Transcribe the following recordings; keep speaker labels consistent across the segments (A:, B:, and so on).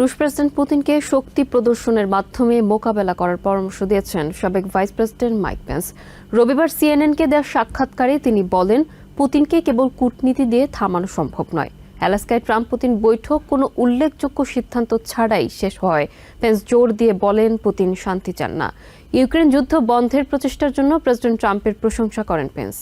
A: রুশ প্রেসিডেন্ট পুতিনকে শক্তি প্রদর্শনের মাধ্যমে মোকাবেলা করার পরামর্শ দিয়েছেন সাবেক ভাইস প্রেসিডেন্ট মাইক পেন্স। রবিবার সিএনএনকে দেওয়া সাক্ষাৎকারে তিনি বলেন, পুতিনকে কেবল কূটনীতি দিয়ে থামানো সম্ভব নয়। অ্যালাস্কায় ট্রাম্প পুতিন বৈঠক কোনো উল্লেখযোগ্য সিদ্ধান্ত ছাড়াই শেষ হয়। পেন্স জোর দিয়ে বলেন, পুতিন শান্তি চান না। ইউক্রেন যুদ্ধ বন্ধের প্রচেষ্টার জন্য প্রেসিডেন্ট ট্রাম্পের প্রশংসা করেন পেন্স।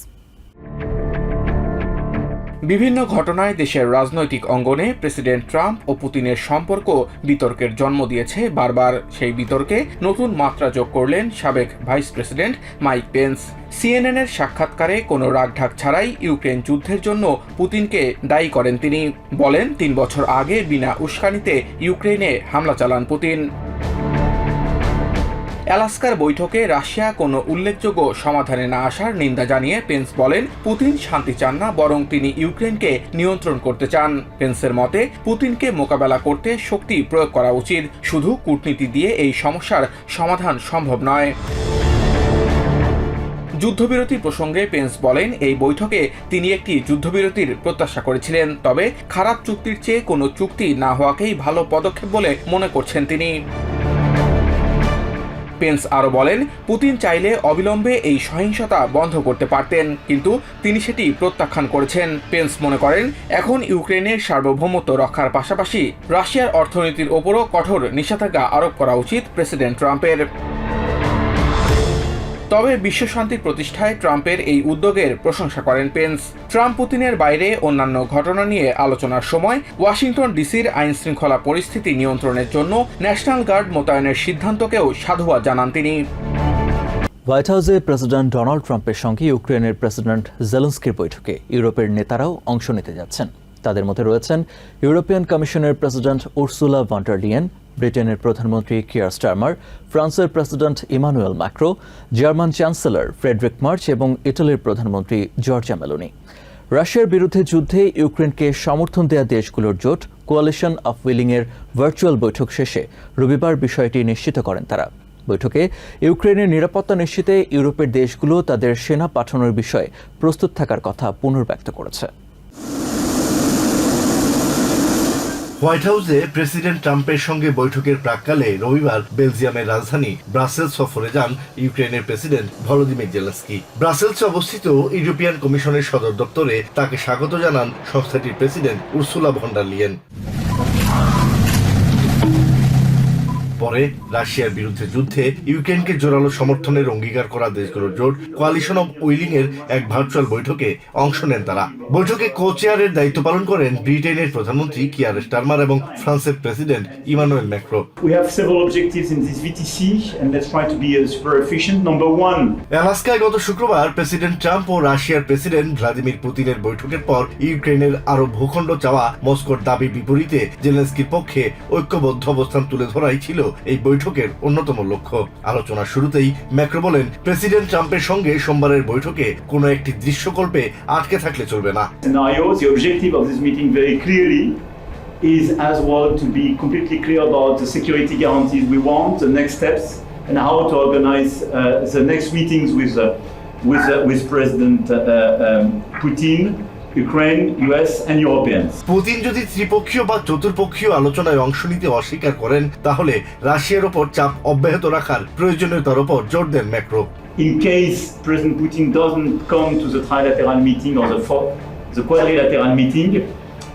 B: বিভিন্ন ঘটনায় দেশের রাজনৈতিক অঙ্গনে প্রেসিডেন্ট ট্রাম্প ও পুতিনের সম্পর্ক বিতর্কের জন্ম দিয়েছে। বারবার সেই বিতর্কে নতুন মাত্রা যোগ করলেন সাবেক vice president Mike Pence. CNN এর সাক্ষাৎকারে কোনো রাগঢাক ছাড়াই ইউক্রেন যুদ্ধের জন্য পুতিনকে দায়ী করেন তিনি। বলেন, তিন বছর আগে বিনা উস্কানিতে ইউক্রেনে হামলা চালান পুতিন। অ্যালাস্কার বৈঠকে রাশিয়া কোনো উল্লেখযোগ্য সমাধানে না আসার নিন্দা জানিয়ে পেন্স বলেন, পুতিন শান্তি চান না, বরং তিনি ইউক্রেনকে নিয়ন্ত্রণ করতে চান। পেন্সের মতে, পুতিনকে মোকাবেলা করতে শক্তি প্রয়োগ করা উচিত, শুধু কূটনীতি দিয়ে এই সমস্যার সমাধান সম্ভব নয়। যুদ্ধবিরতি প্রসঙ্গে পেন্স বলেন, এই বৈঠকে তিনি একটি যুদ্ধবিরতির প্রত্যাশা করেছিলেন, তবে খারাপ চুক্তির চেয়ে কোনো চুক্তি না হওয়াকেই ভালো পদক্ষেপ বলে মনে করছেন তিনি। পেন্স আরও বলেন, পুতিন চাইলে অবিলম্বে এই সহিংসতা বন্ধ করতে পারতেন, কিন্তু তিনি সেটি প্রত্যাখ্যান করেছেন। পেন্স মনে করেন, এখন ইউক্রেনের সার্বভৌমত্ব রক্ষার পাশাপাশি রাশিয়ার অর্থনীতির ওপরও কঠোর নিষেধাজ্ঞা আরোপ করা উচিত প্রেসিডেন্ট ট্রাম্পের। তবে বিশ্ব শান্তি প্রতিষ্ঠায় ট্রাম্পের এই উদ্যোগের প্রশংসা করেন পেন্স। ট্রাম্প পুতিনের বাইরে অন্যান্য ঘটনা নিয়ে আলোচনার সময় ওয়াশিংটন ডিসির আইন শৃঙ্খলা পরিস্থিতি নিয়ন্ত্রণের জন্য ন্যাশনাল গার্ড মোতায়েনের সিদ্ধান্তকেও সাধুবাদ জানান তিনি।
C: হোয়াইট হাউসে প্রেসিডেন্ট ডোনাল্ড ট্রাম্পের সঙ্গে ইউক্রেনের প্রেসিডেন্ট জেলেন্সকির বৈঠকে ইউরোপের নেতারাও অংশ নিতে যাচ্ছেন। তাদের মধ্যে রয়েছেন ইউরোপিয়ান কমিশনের প্রেসিডেন্ট উর্সুলা ভন্টারলিয়েন ব্রিটেনের প্রধানমন্ত্রী কিয়ার স্টারমার, ফ্রান্সের president Emmanuel Macron, German chancellor Friedrich Merz এবং ইটালির প্রধানমন্ত্রী জর্জা মেলোনি। রাশিয়ার বিরুদ্ধে যুদ্ধে ইউক্রেনকে সমর্থন দেওয়া দেশগুলোর জোট কোয়ালিশন অফ উইলিংয়ের ভার্চুয়াল বৈঠক শেষে রবিবার বিষয়টি নিশ্চিত করেন তারা। বৈঠকে ইউক্রেনের নিরাপত্তা নিশ্চিতে ইউরোপের দেশগুলো তাদের সেনা পাঠানোর বিষয়ে প্রস্তুত থাকার কথা পুনর্ব্যক্ত করেছে।
D: হোয়াইট হাউসে প্রেসিডেন্ট ট্রাম্পের সঙ্গে বৈঠকের প্রাককালে রবিবার বেলজিয়ামের রাজধানী ব্রাসেলস সফরে যান ইউক্রেনের প্রেসিডেন্ট ভলোদিমির জেলাস্কি ব্রাসেলসে অবস্থিত ইউরোপিয়ান কমিশনের সদর দপ্তরে তাকে স্বাগত জানান সংস্থাটির প্রেসিডেন্ট উর্সুলা ভন্ডার লিয়েন। পরে রাশিয়ার বিরুদ্ধে যুদ্ধে ইউক্রেনকে জোরালো সমর্থনের অঙ্গীকার করা দেশগুলোর জোট কোয়ালিশন অব উইলিং এর এক ভার্চুয়াল বৈঠকে অংশ নেন তারা। বৈঠকে কো চেয়ারের দায়িত্ব পালন করেন ব্রিটেনের প্রধানমন্ত্রী কিয়ার স্টারমার এবং ফ্রান্সের প্রেসিডেন্ট ইমানুয়েল ম্যাক্রো। অ্যালাস্কায় গত শুক্রবার প্রেসিডেন্ট ট্রাম্প ও রাশিয়ার প্রেসিডেন্ট ভ্লাদিমির পুতিনের বৈঠকের পর ইউক্রেনের আরও ভূখণ্ড চাওয়া মস্কোর দাবি বিপরীতে জেলেন্সকির পক্ষে ঐক্যবদ্ধ অবস্থান তুলে ধরাই ছিল। এই বৈঠকের অন্যতম লক্ষ্য আলোচনার শুরুতেই ম্যাক্রো বলেন প্রেসিডেন্ট ট্রাম্পের সঙ্গে সোমবারের বৈঠকে কোনো একটি দৃশ্যকল্পে আটকে থাকলে চলবে না
E: is as well to be completely clear about the security guarantees we want, the next steps, and how to organize uh, the next meetings with, uh, with, uh, with President uh, um, Putin, Ukraine US and Europeans
D: Putin যদি ত্রিপক্ষীয় বা চতুর্পক্ষীয় আলোচনায় অংশ নিতে অস্বীকার করেন তাহলে রাশিয়ার উপর চাপ অব্যাহত রাখার প্রয়োজনীয়তার উপর জোর দেন Macron.
E: In case president Putin doesn't come to the trilateral meeting or the four the quadrilateral meeting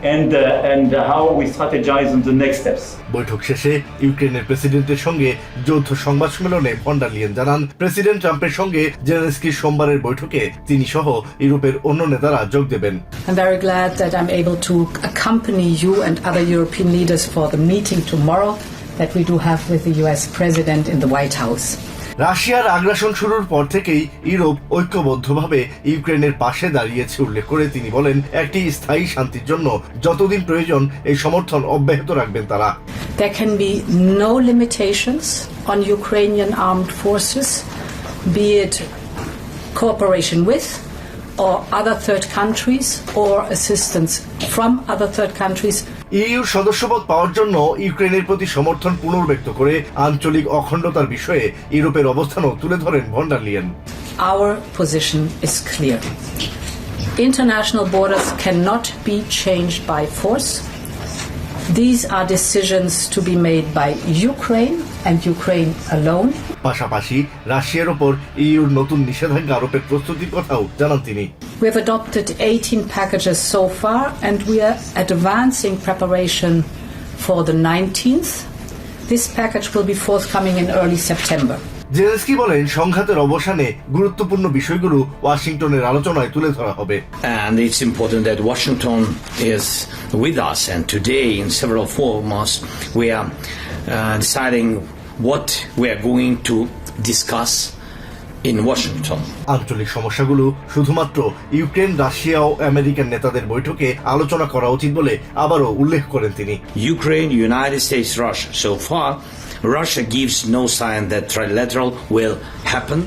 E: and, uh, and how we strategize on the next steps.
D: বৈঠক শেষে ইউক্রেনের প্রেসিডেন্টের সঙ্গে যৌথ সংবাদ সম্মেলনে ভন্ডারলিয়েন জানান প্রেসিডেন্ট ট্রাম্পের সঙ্গে জেলেন্সকির সোমবারের বৈঠকে তিনি সহ ইউরোপের অন্য নেতারা যোগ দেবেন
F: I'm very glad that I'm able to accompany you and other European leaders for the meeting tomorrow that we do have with the US President in the White House.
D: রাশিয়ার আগ্রাসন শুরুর পর থেকেই ইউরোপ ঐক্যবদ্ধভাবে ইউক্রেনের পাশে দাঁড়িয়েছে উল্লেখ করে তিনি বলেন একটি স্থায়ী শান্তির জন্য যতদিন প্রয়োজন এই সমর্থন অব্যাহত রাখবেন তারা
F: There can be no limitations on Ukrainian armed forces, be it cooperation with or other third countries or assistance from other third countries
D: ইইউর সদস্যপদ পাওয়ার জন্য ইউক্রেনের প্রতি সমর্থন পুনর্ব্যক্ত করে আঞ্চলিক অখণ্ডতার বিষয়ে ইউরোপের অবস্থানও তুলে ধরেন ভন্ডারলিয়েন
F: Our position is clear. International borders cannot be changed by force. These are decisions to be made by Ukraine and Ukraine alone.
D: পাশাপাশি রাশিয়ার ওপর ইউর নতুন নিষেধাজ্ঞা আরোপের প্রস্তুতির কথাও জানান তিনি
F: We have adopted 18 packages so far, and we are advancing preparation for the 19th. This package will be forthcoming in early September.
D: Zelensky বলেন সংঘাতের অবসানে গুরুত্বপূর্ণ বিষয়গুলো ওয়াশিংটনের আলোচনায় তুলে ধরা হবে
G: And it's important that Washington is with us. And today, in several forums, we are uh, deciding what we are going to discuss in Washington.
D: আঞ্চলিক সমস্যাগুলো শুধুমাত্র ইউক্রেন রাশিয়া ও আমেরিকান নেতাদের বৈঠকে আলোচনা করা উচিত বলে আবারও উল্লেখ করেন তিনি
G: Ukraine, United States, Russia. So far, Russia gives no sign that trilateral will happen.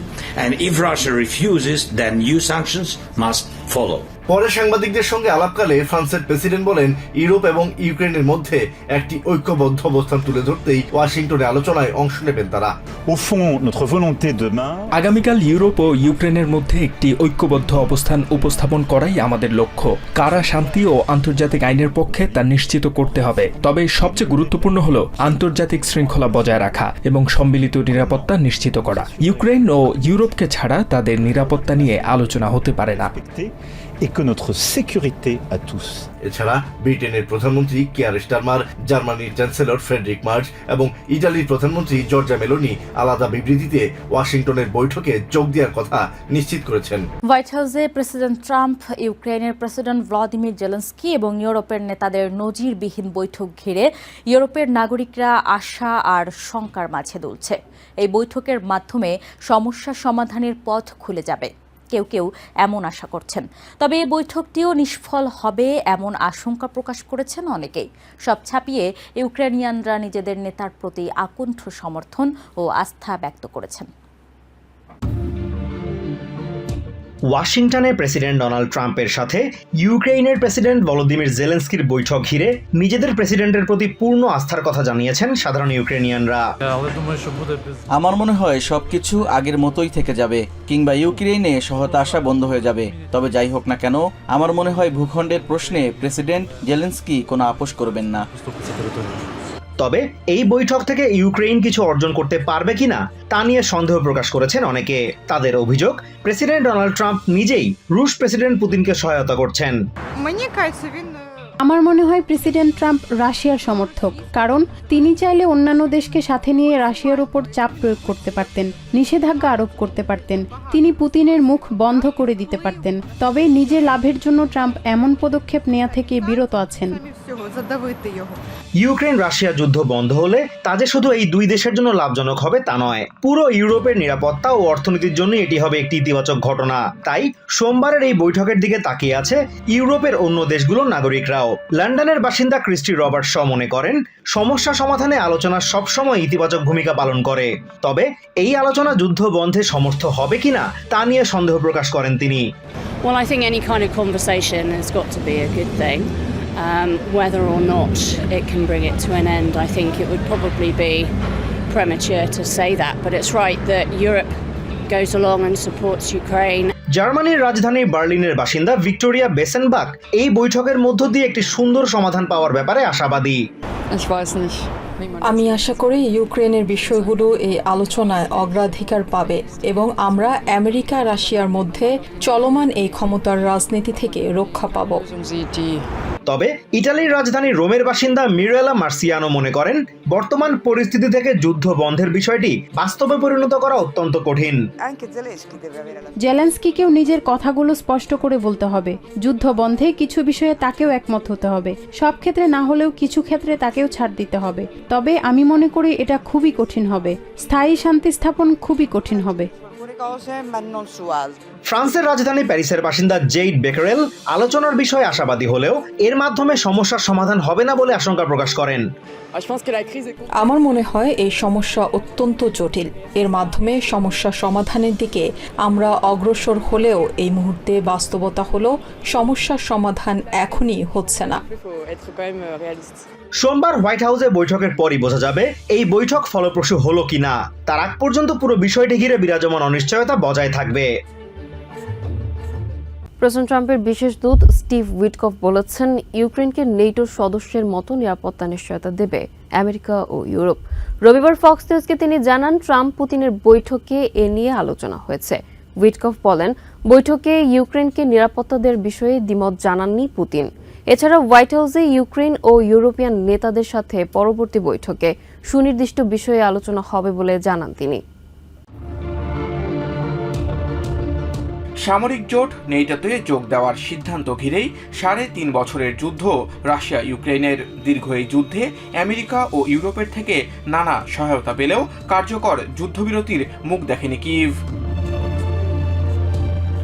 G: And if Russia refuses, then new sanctions must follow.
D: পরে সাংবাদিকদের সঙ্গে আলাপকালে ফ্রান্সের প্রেসিডেন্ট বলেন ইউরোপ এবং ইউক্রেনের মধ্যে একটি ঐক্যবদ্ধ অবস্থান তুলে ধরতেই ওয়াশিংটনে আলোচনায় অংশ নেবেন তারা।
H: Au fond, notre volonté demain,
I: আগামীকাল ইউরোপ ও ইউক্রেনের মধ্যে একটি ঐক্যবদ্ধ অবস্থান উপস্থাপন করাই আমাদের লক্ষ্য। কারা শান্তি ও আন্তর্জাতিক আইনের পক্ষে তা নিশ্চিত করতে হবে। তবে সবচেয়ে গুরুত্বপূর্ণ হল আন্তর্জাতিক শৃঙ্খলা বজায় রাখা এবং সম্মিলিত নিরাপত্তা নিশ্চিত করা। ইউক্রেন ও ইউরোপকে ছাড়া তাদের নিরাপত্তা নিয়ে আলোচনা হতে পারে না।
H: Et que notre sécurité à tous.
D: এছাড়া ব্রিটেনের প্রধানমন্ত্রী কিয়ার স্টারমার জার্মানির চ্যান্সেলর ফ্রেডরিক মার্চ এবং ইটালির প্রধানমন্ত্রী জর্জা মেলোনি আলাদা বিবৃতিতে ওয়াশিংটনের বৈঠকে যোগ দেওয়ার কথা নিশ্চিত করেছেন।
J: হোয়াইট হাউসে প্রেসিডেন্ট ট্রাম্প ইউক্রেনের প্রেসিডেন্ট ভ্লাদিমির জেলেন্সকি এবং ইউরোপের নেতাদের নজিরবিহীন বৈঠক ঘিরে ইউরোপের নাগরিকরা আশা আর শঙ্কার মাঝে দুলছে। এই বৈঠকের মাধ্যমে সমস্যা সমাধানের পথ খুলে যাবে। কেউ কেউ এমন আশা করছেন। তবে এই বৈঠকটিও নিষ্ফল হবে এমন আশঙ্কা প্রকাশ করেছেন অনেকেই। সব ছাপিয়ে ইউক্রেনিয়ানরা নিজেদের নেতার প্রতি আকুণ্ঠ সমর্থন ও আস্থা ব্যক্ত করেছেন।
K: ওয়াশিংটনে প্রেসিডেন্ট ডোনাল্ড ট্রাম্পের সাথে ইউক্রেইনের প্রেসিডেন্ট ভলোদিমির জেলেন্সকির বৈঠক ঘিরে নিজেদের প্রেসিডেন্টের প্রতি পূর্ণ আস্থার কথা জানিয়েছেন সাধারণ ইউক্রেনিয়ানরা।
L: আমার মনে হয় সবকিছু আগের মতোই থেকে যাবে, কিংবা ইউক্রেইনে ইউক্রেনে সহতাশা বন্ধ হয়ে যাবে। তবে যাই হোক না কেন, আমার মনে হয় ভূখণ্ডের প্রশ্নে প্রেসিডেন্ট জেলেন্সকি কোনো আপোষ করবেন না।
K: তবে এই বৈঠক থেকে ইউক্রেন কিছু অর্জন করতে পারবে কিনা তা নিয়ে সন্দেহ প্রকাশ করেছেন অনেকে। তাদের অভিযোগ, প্রেসিডেন্ট ডোনাল্ড ট্রাম্প নিজেই রুশ প্রেসিডেন্ট পুতিনকে সহায়তা করছেন।
M: আমার মনে হয় প্রেসিডেন্ট ট্রাম্প রাশিয়ার সমর্থক, কারণ তিনি চাইলে অন্যান্য দেশকে সাথে নিয়ে রাশিয়ার উপর চাপ প্রয়োগ করতে পারতেন, নিষেধাজ্ঞা আরোপ করতে পারতেন, তিনি পুতিনের মুখ বন্ধ করে দিতে পারতেন, তবে নিজের লাভের জন্য ট্রাম্প এমন পদক্ষেপ নেওয়া থেকে বিরত আছেন।
K: ইউক্রেন রাশিয়া যুদ্ধ বন্ধ হলে তা যে শুধু এই দুই দেশের জন্য লাভজনক হবে তা নয়, পুরো ইউরোপের নিরাপত্তা ও অর্থনীতির জন্য এটি হবে একটি ইতিবাচক ঘটনা। তাই সোমবারের এই বৈঠকের দিকে তাকিয়ে আছে ইউরোপের অন্য দেশগুলোর নাগরিকরাও। লন্ডনের বাসিন্দা ক্রিস্টি রবার্ট শ মনে করেন সমস্যা সমাধানে আলোচনা সবসময় ইতিবাচক ভূমিকা পালন করে তবে এই আলোচনা যুদ্ধ বন্ধে সমর্থ হবে কিনা তা নিয়ে সন্দেহ প্রকাশ করেন তিনি
N: Well, I think any kind of conversation has got to be a good thing. Um, whether or not it can bring it to an end, I think it would probably be premature to say that. But it's right that Europe goes along and supports Ukraine.
K: জার্মানির রাজধানী বার্লিনের বাসিন্দা Victoria বেসেনবাক এই বৈঠকের মধ্য দিয়ে একটি সুন্দর সমাধান পাওয়ার ব্যাপারে আশাবাদী
O: আমি আশা করি ইউক্রেনের বিষয়গুলো এই আলোচনায় অগ্রাধিকার পাবে এবং আমরা আমেরিকা রাশিয়ার মধ্যে চলমান এই ক্ষমতার রাজনীতি থেকে রক্ষা পাব
K: তবে ইটালির রাজধানী রোমের বাসিন্দা মিরেলা মার্সিয়ানো মনে করেন বর্তমান পরিস্থিতি থেকে যুদ্ধ বন্ধের বিষয়টি বাস্তবে পরিণত করা অত্যন্ত কঠিন।
M: জেলেন্সকিকেও নিজের কথাগুলো স্পষ্ট করে বলতে হবে। যুদ্ধ বন্ধে কিছু বিষয়ে তাকেও একমত হতে হবে। সব ক্ষেত্রে না হলেও কিছু ক্ষেত্রে তাকেও ছাড় দিতে হবে। তবে আমি মনে করি এটা খুবই কঠিন হবে। স্থায়ী শান্তি স্থাপন খুবই কঠিন হবে।
K: ফ্রান্সের রাজধানী প্যারিসের বাসিন্দা জেইড বেকারেল আলোচনার বিষয়ে আশাবাদী হলেও এর মাধ্যমে সমস্যার সমাধান হবে না বলে আশঙ্কা প্রকাশ করেন।
O: আমার মনে হয় এই সমস্যা অত্যন্ত জটিল। এর মাধ্যমে সমস্যা সমাধানের দিকে আমরা অগ্রসর হলেও এই মুহূর্তে বাস্তবতা হলো সমস্যার সমাধান এখনই হচ্ছে না।
K: সোমবার হোয়াইট হাউসে বৈঠকের পরই বোঝা যাবে এই বৈঠক ফলপ্রসূ হলো কিনা তার আগ পর্যন্ত পুরো বিষয়টি ঘিরে বিরাজমান অনিশ্চয়তা বজায় থাকবে।
A: প্রেসিডেন্ট ট্রাম্পের বিশেষ দূত স্টিভ উইটকফ বলেছেন, ইউক্রেনকে নেটোর সদস্যের মতো নিরাপত্তা নিশ্চয়তা দেবে আমেরিকা ও ইউরোপ। রবিবার ফক্স নিউজকে তিনি জানান, ট্রাম্প পুতিনের বৈঠকে এ নিয়ে আলোচনা হয়েছে। উইটকফ বলেন, বৈঠকে ইউক্রেনকে নিরাপত্তা দেওয়ার বিষয়ে দ্বিমত জানাননি পুতিন। এছাড়া হোয়াইট হাউসে ইউক্রেন ও ইউরোপিয়ান নেতাদের সাথে পরবর্তী বৈঠকে সুনির্দিষ্ট বিষয়ে আলোচনা হবে বলে জানান তিনি।
B: সামরিক জোট নেইটোতে যোগ দেওয়ার সিদ্ধান্ত ঘিরেই সাড়ে তিন বছরের যুদ্ধ। রাশিয়া ইউক্রেনের দীর্ঘ এই যুদ্ধে আমেরিকা ও ইউরোপের থেকে নানা সহায়তা পেলেও কার্যকর যুদ্ধবিরতির মুখ দেখেনি কিভ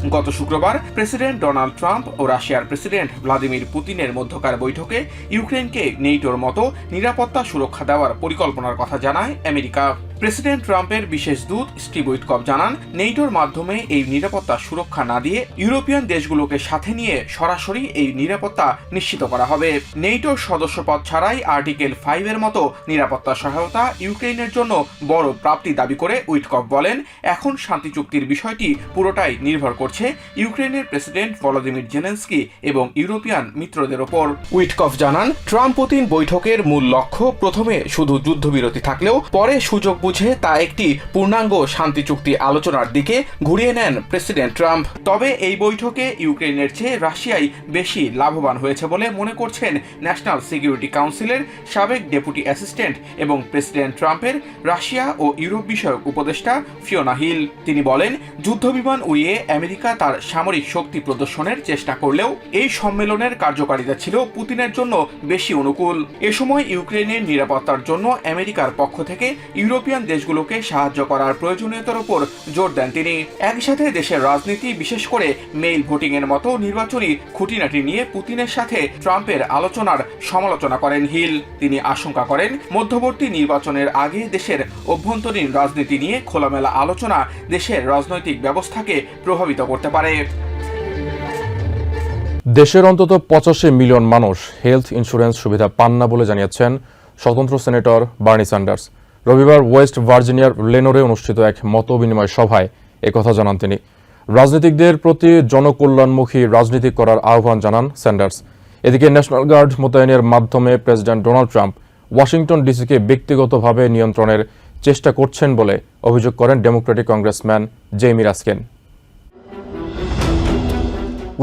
B: গত শুক্রবার প্রেসিডেন্ট ডোনাল্ড ট্রাম্প ও রাশিয়ার প্রেসিডেন্ট ভ্লাদিমির পুতিনের মধ্যকার বৈঠকে ইউক্রেনকে নেইটোর মতো নিরাপত্তা সুরক্ষা দেওয়ার পরিকল্পনার কথা জানায় আমেরিকা। প্রেসিডেন্ট ট্রাম্পের বিশেষ দূত স্টিভ উইটকপ জানান, নেইটোর মাধ্যমে এই নিরাপত্তা সুরক্ষা না দিয়ে ইউরোপিয়ান দেশগুলোকে সাথে নিয়ে সরাসরি এই নিরাপত্তা নিশ্চিত করা হবে। নেইটোর সদস্যপদ ছাড়াই আর্টিকেল ফাইভের মতো নিরাপত্তা সহায়তা ইউক্রেনের জন্য বড় প্রাপ্তি দাবি করে উইটকপ বলেন, এখন শান্তি চুক্তির বিষয়টি পুরোটাই নির্ভর করছে ইউক্রেনের প্রেসিডেন্ট ভলোদিমির জেলেন্সকি এবং ইউরোপিয়ান মিত্রদের ওপর। উইটকফ জানান ট্রাম্প পুতিন বৈঠকের মূল লক্ষ্য প্রথমে শুধু যুদ্ধবিরতি থাকলেও পরে সুযোগ বুঝে তা একটি পূর্ণাঙ্গ শান্তি চুক্তি আলোচনার দিকে ঘুরিয়ে নেন প্রেসিডেন্ট ট্রাম্প। তবে এই বৈঠকে ইউক্রেনের চেয়ে রাশিয়াই বেশি লাভবান হয়েছে বলে মনে করছেন ন্যাশনাল সিকিউরিটি কাউন্সিলের সাবেক ডেপুটি অ্যাসিস্ট্যান্ট এবং প্রেসিডেন্ট ট্রাম্পের রাশিয়া ও ইউরোপ বিষয়ক উপদেষ্টা ফিওনা হিল। তিনি বলেন যুদ্ধবিমান উড়িয়ে আমেরিকা তার সামরিক শক্তি প্রদর্শনের চেষ্টা করলেও এই সম্মেলনের কার্যকারিতা ছিল পুতিনের জন্য বেশি অনুকূল। এ সময় ইউক্রেনের নিরাপত্তার জন্য আমেরিকার পক্ষ থেকে ইউরোপিয়ান দেশগুলোকে সাহায্য করার প্রয়োজনীয়তার উপর জোর দেন তিনি। একই সাথে দেশের রাজনীতি, বিশেষ করে মেইল ভোটিং এর মতো নির্বাচনী খুঁটিনাটি নিয়ে পুতিনের সাথে ট্রাম্পের আলোচনার সমালোচনা করেন হিল। তিনি আশঙ্কা করেন, মধ্যবর্তী নির্বাচনের আগে দেশের অভ্যন্তরীণ রাজনীতি নিয়ে খোলামেলা আলোচনা দেশের রাজনৈতিক ব্যবস্থাকে প্রভাবিত করতে পারে।
P: দেশের অন্তত পঁচাশি মিলিয়ন মানুষ হেলথ ইন্স্যুরেন্স সুবিধা পান না বলে জানিয়েছেন স্বতন্ত্র সেনেটর বার্নি স্যান্ডার্স। রবিবার ওয়েস্ট ভার্জিনিয়ার লেনোরে অনুষ্ঠিত এক মত বিনিময় সভায় একথা জানান তিনি। রাজনীতিকদের প্রতি জনকল্যাণমুখী রাজনীতি করার আহ্বান জানান স্যান্ডার্স। এদিকে ন্যাশনাল গার্ড মোতায়েনের মাধ্যমে প্রেসিডেন্ট ডোনাল্ড ট্রাম্প ওয়াশিংটন ডিসিকে ব্যক্তিগতভাবে নিয়ন্ত্রণের চেষ্টা করছেন বলে অভিযোগ করেন Democratic congressman Jamie Raskin.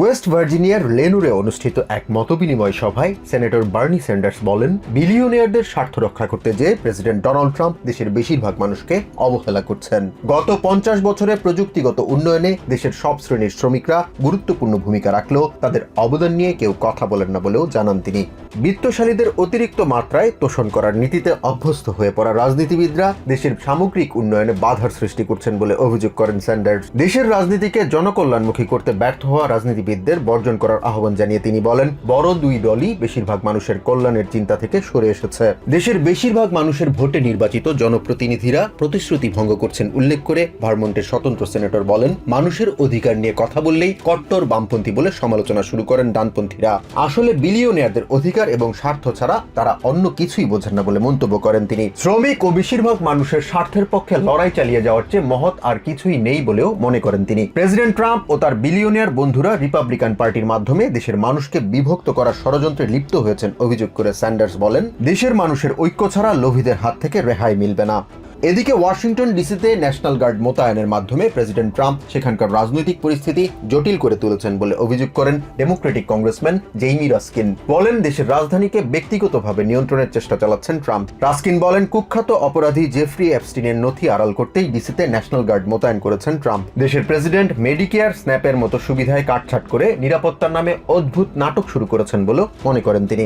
Q: West ভার্জিনিয়ার লেনুরে অনুষ্ঠিত এক মতবিনিময় সভায় সেনেটর বার্নি স্যান্ডার্স বলেন, বিলিয়নিয়ারদের স্বার্থ রক্ষা করতে যেয়ে প্রেসিডেন্ট ডোনাল্ড ট্রাম্প দেশের বেশিরভাগ মানুষকে অবহেলা করছেন। গত পঞ্চাশ বছরে প্রযুক্তিগত উন্নয়নে দেশের সব শ্রেণির শ্রমিকরা গুরুত্বপূর্ণ ভূমিকা রাখলেও তাদের অবদান নিয়ে কেউ কথা বলেন না বলেও জানান তিনি। বিত্তশালীদের অতিরিক্ত মাত্রায় তোষণ করার নীতিতে অভ্যস্ত হয়ে পড়া রাজনীতিবিদরা দেশের সামগ্রিক উন্নয়নে বাধার সৃষ্টি করছেন বলে অভিযোগ করেন স্যান্ডার্স। দেশের রাজনীতিকে জনকল্যাণমুখী করতে ব্যর্থ হওয়া রাজনীতিবিদদের বর্জন করার আহ্বান জানিয়ে তিনি বলেন, বড় দুই দলই বেশিরভাগ মানুষের কল্যাণের চিন্তা থেকে সরে এসেছে। দেশের বেশিরভাগ মানুষের ভোটে নির্বাচিত জনপ্রতিনিধিরা প্রতিশ্রুতি ভঙ্গ করছেন উল্লেখ করে ভারমন্টের স্বতন্ত্র সেনেটর বলেন, মানুষের অধিকার নিয়ে কথা বললেই কট্টর বামপন্থী বলে সমালোচনা শুরু করেন ডানপন্থীরা। আসলে বিলিয়নিয়ারদের অধিকার এবং স্বার্থ ছাড়া তারা অন্য কিছুই বোঝেন না বলে মন্তব্য করেন তিনি। শ্রমিক ও বেশিরভাগ মানুষের স্বার্থের পক্ষে লড়াই চালিয়ে যাওয়ার চেয়ে মহৎ আর কিছুই নেই বলেও মনে করেন তিনি। প্রেসিডেন্ট ট্রাম্প ও তার বিলিয়নিয়ার বন্ধুরা রিপাবলিকান পার্টির মাধ্যমে দেশের মানুষকে বিভক্ত করার ষড়যন্ত্রে লিপ্ত হয়েছেন অভিযোগ করে স্যান্ডার্স বলেন, দেশের মানুষের ঐক্য ছাড়া লোভীদের হাত থেকে রেহাই মিলবে না। এদিকে ওয়াশিংটন ডিসিতে ন্যাশনাল গার্ড মোতায়েনের মাধ্যমে প্রেসিডেন্ট ট্রাম্প সেখানকার রাজনৈতিক পরিস্থিতি জটিল করে তুলেছেন বলে অভিযোগ করেন ডেমোক্রেটিক কংগ্রেসম্যান জেইমি রাস্কিন। বলেন, দেশের রাজধানীকে ব্যক্তিগতভাবে নিয়ন্ত্রণের চেষ্টা চালাচ্ছেন ট্রাম্প। রাস্কিন বলেন, কুখ্যাত অপরাধী জেফরি অ্যাপস্টিনের নথি আড়াল করতেই ডিসিতে ন্যাশনাল গার্ড মোতায়েন করেছেন ট্রাম্প। দেশের প্রেসিডেন্ট মেডিকেয়ার স্ন্যাপের মতো সুবিধায় কাটছাট করে নিরাপত্তার নামে অদ্ভুত নাটক শুরু করেছেন বলেও মনে করেন তিনি।